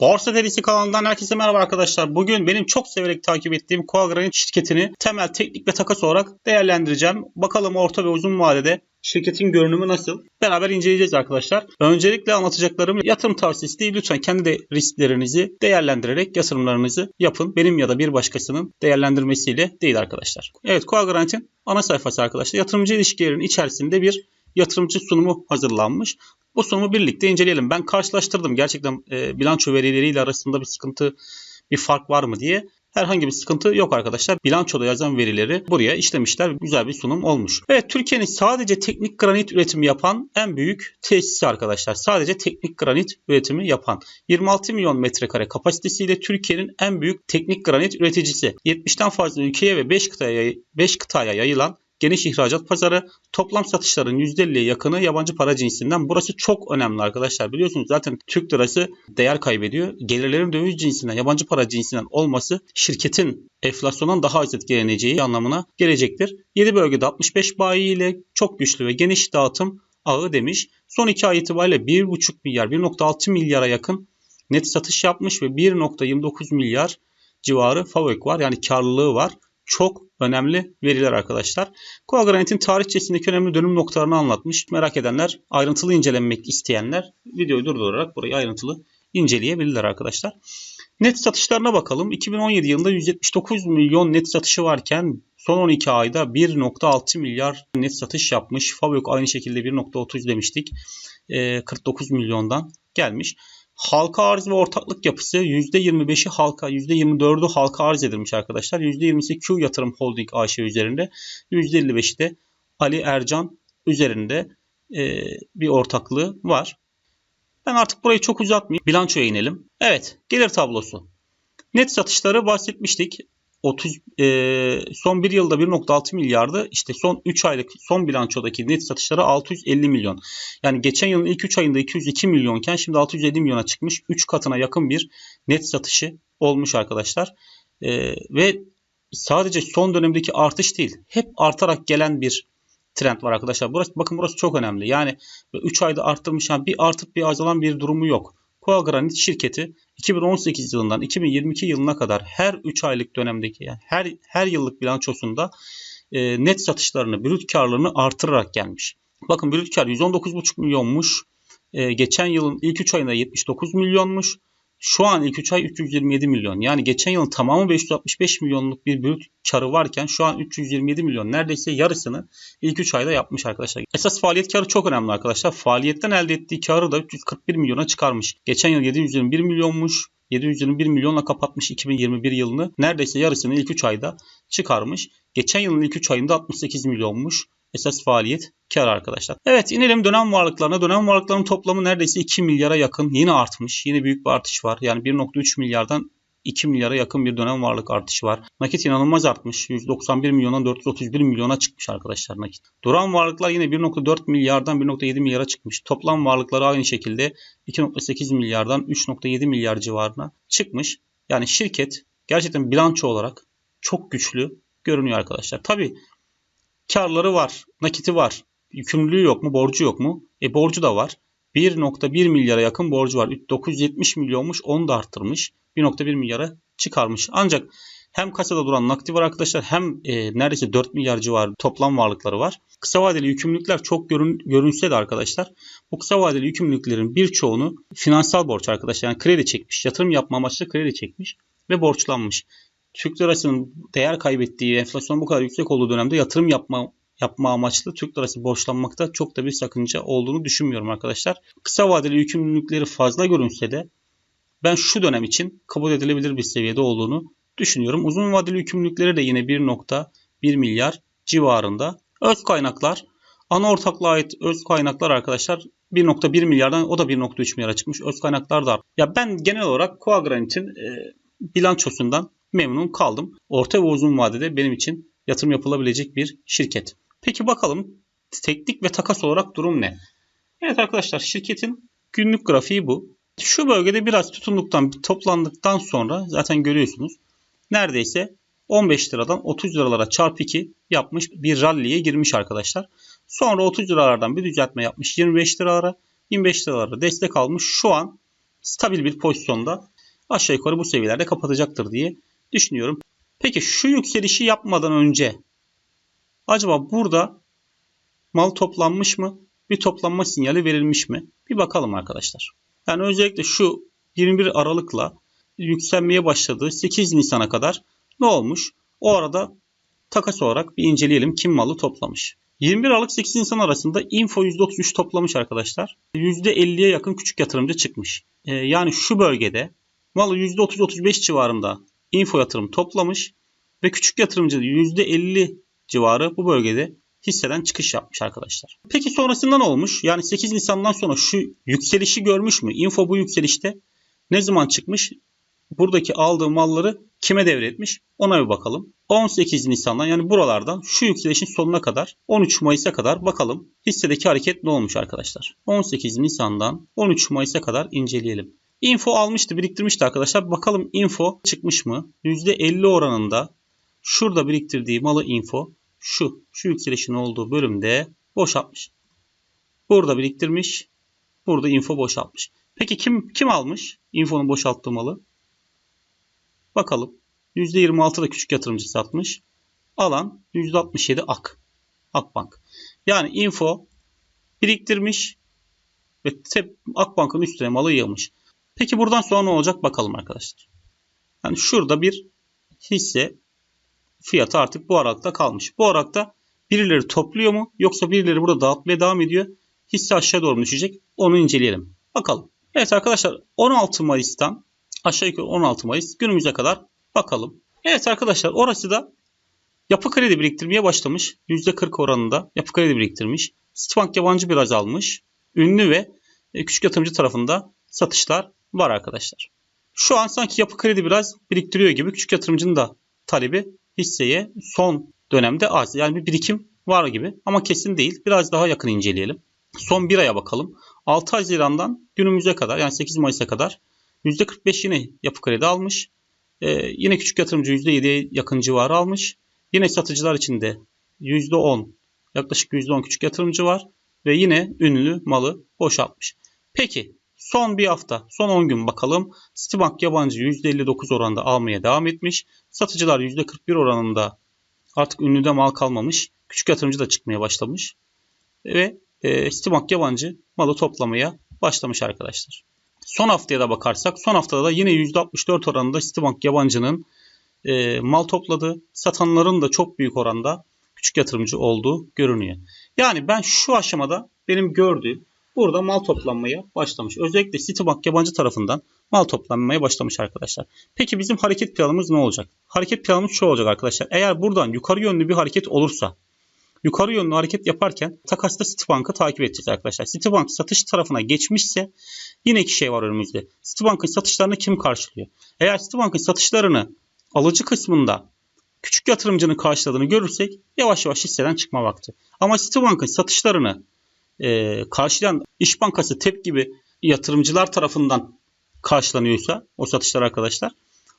Borsa Delisi kanalından herkese merhaba arkadaşlar. Bugün benim çok severek takip ettiğim Coagranit şirketini temel teknik ve takas olarak değerlendireceğim. Bakalım orta ve uzun vadede şirketin görünümü nasıl? Beraber inceleyeceğiz arkadaşlar. Öncelikle anlatacaklarım yatırım tavsiyesi değil. Lütfen kendi de risklerinizi değerlendirerek yatırımlarınızı yapın. Benim ya da bir başkasının değerlendirmesiyle değil arkadaşlar. Evet Coagranit'in ana sayfası arkadaşlar. Yatırımcı ilişkilerinin içerisinde bir yatırımcı sunumu hazırlanmış. Bu sunumu birlikte inceleyelim. Ben karşılaştırdım. Gerçekten e, bilanço verileriyle arasında bir sıkıntı, bir fark var mı diye. Herhangi bir sıkıntı yok arkadaşlar. Bilançoda yazan verileri buraya işlemişler. Güzel bir sunum olmuş. Evet Türkiye'nin sadece teknik granit üretimi yapan en büyük tesisi arkadaşlar. Sadece teknik granit üretimi yapan. 26 milyon metrekare kapasitesiyle Türkiye'nin en büyük teknik granit üreticisi. 70'ten fazla ülkeye ve 5 kıtaya, 5 kıtaya yayılan geniş ihracat pazarı, toplam satışların %50'ye yakını yabancı para cinsinden. Burası çok önemli arkadaşlar. Biliyorsunuz zaten Türk lirası değer kaybediyor. Gelirlerin döviz cinsinden, yabancı para cinsinden olması şirketin enflasyondan daha az etkileneceği anlamına gelecektir. 7 bölgede 65 bayi ile çok güçlü ve geniş dağıtım ağı demiş. Son 2 ay itibariyle 1,5 milyar, 1,6 milyara yakın net satış yapmış ve 1,29 milyar civarı FAVÖK var. Yani karlılığı var çok önemli veriler arkadaşlar. Coagranit'in tarihçesindeki önemli dönüm noktalarını anlatmış. Merak edenler, ayrıntılı incelenmek isteyenler videoyu durdurarak burayı ayrıntılı inceleyebilirler arkadaşlar. Net satışlarına bakalım. 2017 yılında 179 milyon net satışı varken son 12 ayda 1.6 milyar net satış yapmış. Fabrik aynı şekilde 1.30 demiştik. 49 milyondan gelmiş. Halka arz ve ortaklık yapısı %25'i halka, %24'ü halka arz edilmiş arkadaşlar. %20'si Q Yatırım Holding AŞ üzerinde, %55'i de Ali Ercan üzerinde e, bir ortaklığı var. Ben artık burayı çok uzatmayayım. Bilançoya inelim. Evet, gelir tablosu. Net satışları bahsetmiştik. 30 e, son bir yılda 1.6 milyardı. İşte son 3 aylık son bilançodaki net satışları 650 milyon. Yani geçen yılın ilk 3 ayında 202 milyonken şimdi 650 milyona çıkmış. 3 katına yakın bir net satışı olmuş arkadaşlar. E, ve sadece son dönemdeki artış değil. Hep artarak gelen bir trend var arkadaşlar. Burası bakın burası çok önemli. Yani 3 ayda arttırmış yani bir artıp bir azalan bir durumu yok. Coagranit şirketi 2018 yılından 2022 yılına kadar her 3 aylık dönemdeki yani her her yıllık bilançosunda e, net satışlarını, brüt karlarını artırarak gelmiş. Bakın brüt kar 119,5 milyonmuş. E, geçen yılın ilk 3 ayında 79 milyonmuş. Şu an ilk 3 ay 327 milyon. Yani geçen yılın tamamı 565 milyonluk bir brüt karı varken şu an 327 milyon. Neredeyse yarısını ilk 3 ayda yapmış arkadaşlar. Esas faaliyet karı çok önemli arkadaşlar. Faaliyetten elde ettiği karı da 341 milyona çıkarmış. Geçen yıl 721 milyonmuş. 721 milyonla kapatmış 2021 yılını. Neredeyse yarısını ilk 3 ayda çıkarmış. Geçen yılın ilk 3 ayında 68 milyonmuş esas faaliyet kar arkadaşlar. Evet inelim dönem varlıklarına. Dönem varlıkların toplamı neredeyse 2 milyara yakın. Yine artmış. Yine büyük bir artış var. Yani 1.3 milyardan 2 milyara yakın bir dönem varlık artışı var. Nakit inanılmaz artmış. 191 milyondan 431 milyona çıkmış arkadaşlar nakit. Duran varlıklar yine 1.4 milyardan 1.7 milyara çıkmış. Toplam varlıkları aynı şekilde 2.8 milyardan 3.7 milyar civarına çıkmış. Yani şirket gerçekten bilanço olarak çok güçlü görünüyor arkadaşlar. Tabi karları var, nakiti var. Yükümlülüğü yok mu, borcu yok mu? E borcu da var. 1.1 milyara yakın borcu var. 970 milyonmuş onu da arttırmış. 1.1 milyara çıkarmış. Ancak hem kasada duran nakdi var arkadaşlar hem e, neredeyse 4 milyar civarı toplam varlıkları var. Kısa vadeli yükümlülükler çok görün, görünse de arkadaşlar bu kısa vadeli yükümlülüklerin birçoğunu finansal borç arkadaşlar yani kredi çekmiş. Yatırım yapma amaçlı kredi çekmiş ve borçlanmış. Türk lirasının değer kaybettiği, enflasyon bu kadar yüksek olduğu dönemde yatırım yapma yapma amaçlı Türk lirası borçlanmakta çok da bir sakınca olduğunu düşünmüyorum arkadaşlar. Kısa vadeli yükümlülükleri fazla görünse de ben şu dönem için kabul edilebilir bir seviyede olduğunu düşünüyorum. Uzun vadeli yükümlülükleri de yine 1.1 milyar civarında. Öz kaynaklar, ana ortaklığa ait öz kaynaklar arkadaşlar 1.1 milyardan o da 1.3 milyara çıkmış. Öz kaynaklar da Ya ben genel olarak Coagranit'in e, bilançosundan memnun kaldım. Orta ve uzun vadede benim için yatırım yapılabilecek bir şirket. Peki bakalım teknik ve takas olarak durum ne? Evet arkadaşlar şirketin günlük grafiği bu. Şu bölgede biraz tutunduktan toplandıktan sonra zaten görüyorsunuz. Neredeyse 15 liradan 30 liralara çarpı 2 yapmış bir rally'ye girmiş arkadaşlar. Sonra 30 liralardan bir düzeltme yapmış 25 liralara. 25 liralara destek almış. Şu an stabil bir pozisyonda aşağı yukarı bu seviyelerde kapatacaktır diye düşünüyorum. Peki şu yükselişi yapmadan önce acaba burada mal toplanmış mı? Bir toplanma sinyali verilmiş mi? Bir bakalım arkadaşlar. Yani özellikle şu 21 Aralık'la yükselmeye başladığı 8 Nisan'a kadar ne olmuş? O arada takas olarak bir inceleyelim kim malı toplamış. 21 Aralık 8 Nisan arasında info %33 toplamış arkadaşlar. %50'ye yakın küçük yatırımcı çıkmış. Ee, yani şu bölgede malı %30-35 civarında info yatırım toplamış ve küçük yatırımcı %50 civarı bu bölgede hisseden çıkış yapmış arkadaşlar. Peki sonrasında ne olmuş? Yani 8 Nisan'dan sonra şu yükselişi görmüş mü? Info bu yükselişte ne zaman çıkmış? Buradaki aldığı malları kime devretmiş? Ona bir bakalım. 18 Nisan'dan yani buralardan şu yükselişin sonuna kadar 13 Mayıs'a kadar bakalım hissedeki hareket ne olmuş arkadaşlar. 18 Nisan'dan 13 Mayıs'a kadar inceleyelim. Info almıştı, biriktirmişti arkadaşlar. Bakalım info çıkmış mı? %50 oranında şurada biriktirdiği malı info şu, şu yükselişin olduğu bölümde boşaltmış. Burada biriktirmiş. Burada info boşaltmış. Peki kim kim almış infonun boşalttığı malı? Bakalım. %26 da küçük yatırımcı satmış. Alan %67 AK. Akbank. Yani info biriktirmiş ve Akbank'ın üstüne malı yığmış. Peki buradan sonra ne olacak bakalım arkadaşlar. Yani şurada bir hisse fiyatı artık bu aralıkta kalmış. Bu aralıkta birileri topluyor mu yoksa birileri burada dağıtmaya devam ediyor. Hisse aşağı doğru düşecek. Onu inceleyelim. Bakalım. Evet arkadaşlar 16 Mayıs'tan aşağı yukarı 16 Mayıs günümüze kadar bakalım. Evet arkadaşlar orası da yapı kredi biriktirmeye başlamış. %40 oranında yapı kredi biriktirmiş. Citibank yabancı biraz almış. Ünlü ve e, küçük yatırımcı tarafında satışlar var arkadaşlar. Şu an sanki yapı kredi biraz biriktiriyor gibi. Küçük yatırımcının da talebi hisseye son dönemde az. Yani bir birikim var gibi ama kesin değil. Biraz daha yakın inceleyelim. Son bir aya bakalım. 6 Haziran'dan günümüze kadar yani 8 Mayıs'a kadar %45 yine yapı kredi almış. Ee, yine küçük yatırımcı %7'ye yakın civarı almış. Yine satıcılar içinde %10 yaklaşık %10 küçük yatırımcı var. Ve yine ünlü malı boşaltmış. Peki son bir hafta son 10 gün bakalım. Citibank yabancı %59 oranında almaya devam etmiş. Satıcılar %41 oranında artık ünlüde mal kalmamış. Küçük yatırımcı da çıkmaya başlamış. Ve e, Citibank yabancı malı toplamaya başlamış arkadaşlar. Son haftaya da bakarsak son haftada da yine %64 oranında Citibank yabancının e, mal topladı. Satanların da çok büyük oranda küçük yatırımcı olduğu görünüyor. Yani ben şu aşamada benim gördüğüm burada mal toplanmaya başlamış. Özellikle Citibank yabancı tarafından mal toplanmaya başlamış arkadaşlar. Peki bizim hareket planımız ne olacak? Hareket planımız şu olacak arkadaşlar. Eğer buradan yukarı yönlü bir hareket olursa yukarı yönlü hareket yaparken takasta Citibank'ı takip edeceğiz arkadaşlar. Citibank satış tarafına geçmişse yine iki şey var önümüzde. Citibank'ın satışlarını kim karşılıyor? Eğer Citibank'ın satışlarını alıcı kısmında küçük yatırımcının karşıladığını görürsek yavaş yavaş hisseden çıkma vakti. Ama Citibank'ın satışlarını e, karşılayan İş Bankası, TEP gibi yatırımcılar tarafından karşılanıyorsa o satışlar arkadaşlar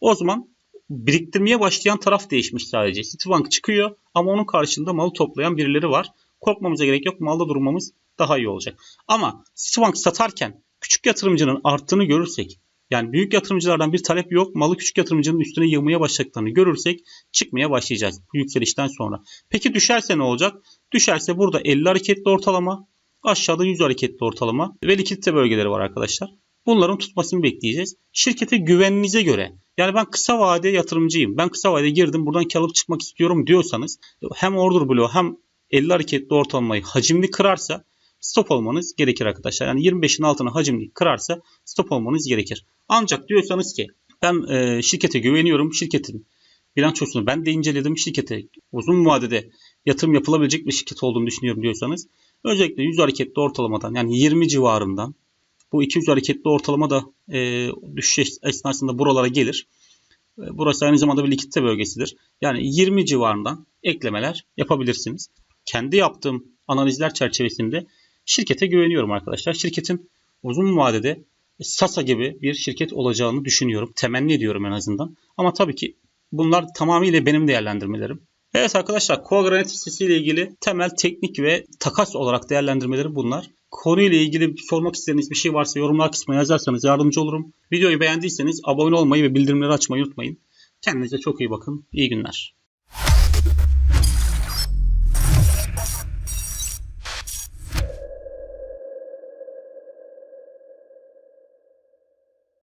o zaman biriktirmeye başlayan taraf değişmiş sadece. Citibank çıkıyor ama onun karşılığında malı toplayan birileri var. Korkmamıza gerek yok. Malda durmamız daha iyi olacak. Ama Citibank satarken küçük yatırımcının arttığını görürsek yani büyük yatırımcılardan bir talep yok. Malı küçük yatırımcının üstüne yığmaya başladıklarını görürsek çıkmaya başlayacağız bu yükselişten sonra. Peki düşerse ne olacak? Düşerse burada 50 hareketli ortalama, aşağıda 100 hareketli ortalama ve likidite bölgeleri var arkadaşlar. Bunların tutmasını bekleyeceğiz. Şirkete güveninize göre yani ben kısa vade yatırımcıyım. Ben kısa vade girdim buradan kalıp çıkmak istiyorum diyorsanız hem order bloğu hem 50 hareketli ortalamayı hacimli kırarsa stop olmanız gerekir arkadaşlar. Yani 25'in altına hacimli kırarsa stop olmanız gerekir. Ancak diyorsanız ki ben e, şirkete güveniyorum. Şirketin bilançosunu ben de inceledim. Şirkete uzun vadede yatırım yapılabilecek bir şirket olduğunu düşünüyorum diyorsanız özellikle 100 hareketli ortalamadan yani 20 civarından bu 200 hareketli ortalama da e, düşüş esnasında buralara gelir. E, burası aynı zamanda bir likidite bölgesidir. Yani 20 civarından eklemeler yapabilirsiniz. Kendi yaptığım analizler çerçevesinde şirkete güveniyorum arkadaşlar. Şirketin uzun vadede Sasa gibi bir şirket olacağını düşünüyorum. Temenni ediyorum en azından. Ama tabii ki bunlar tamamıyla benim değerlendirmelerim. Evet arkadaşlar Coagranit hissesi ile ilgili temel teknik ve takas olarak değerlendirmeleri bunlar. konuyla ilgili sormak istediğiniz bir şey varsa yorumlar kısmına yazarsanız yardımcı olurum. Videoyu beğendiyseniz abone olmayı ve bildirimleri açmayı unutmayın. Kendinize çok iyi bakın. İyi günler.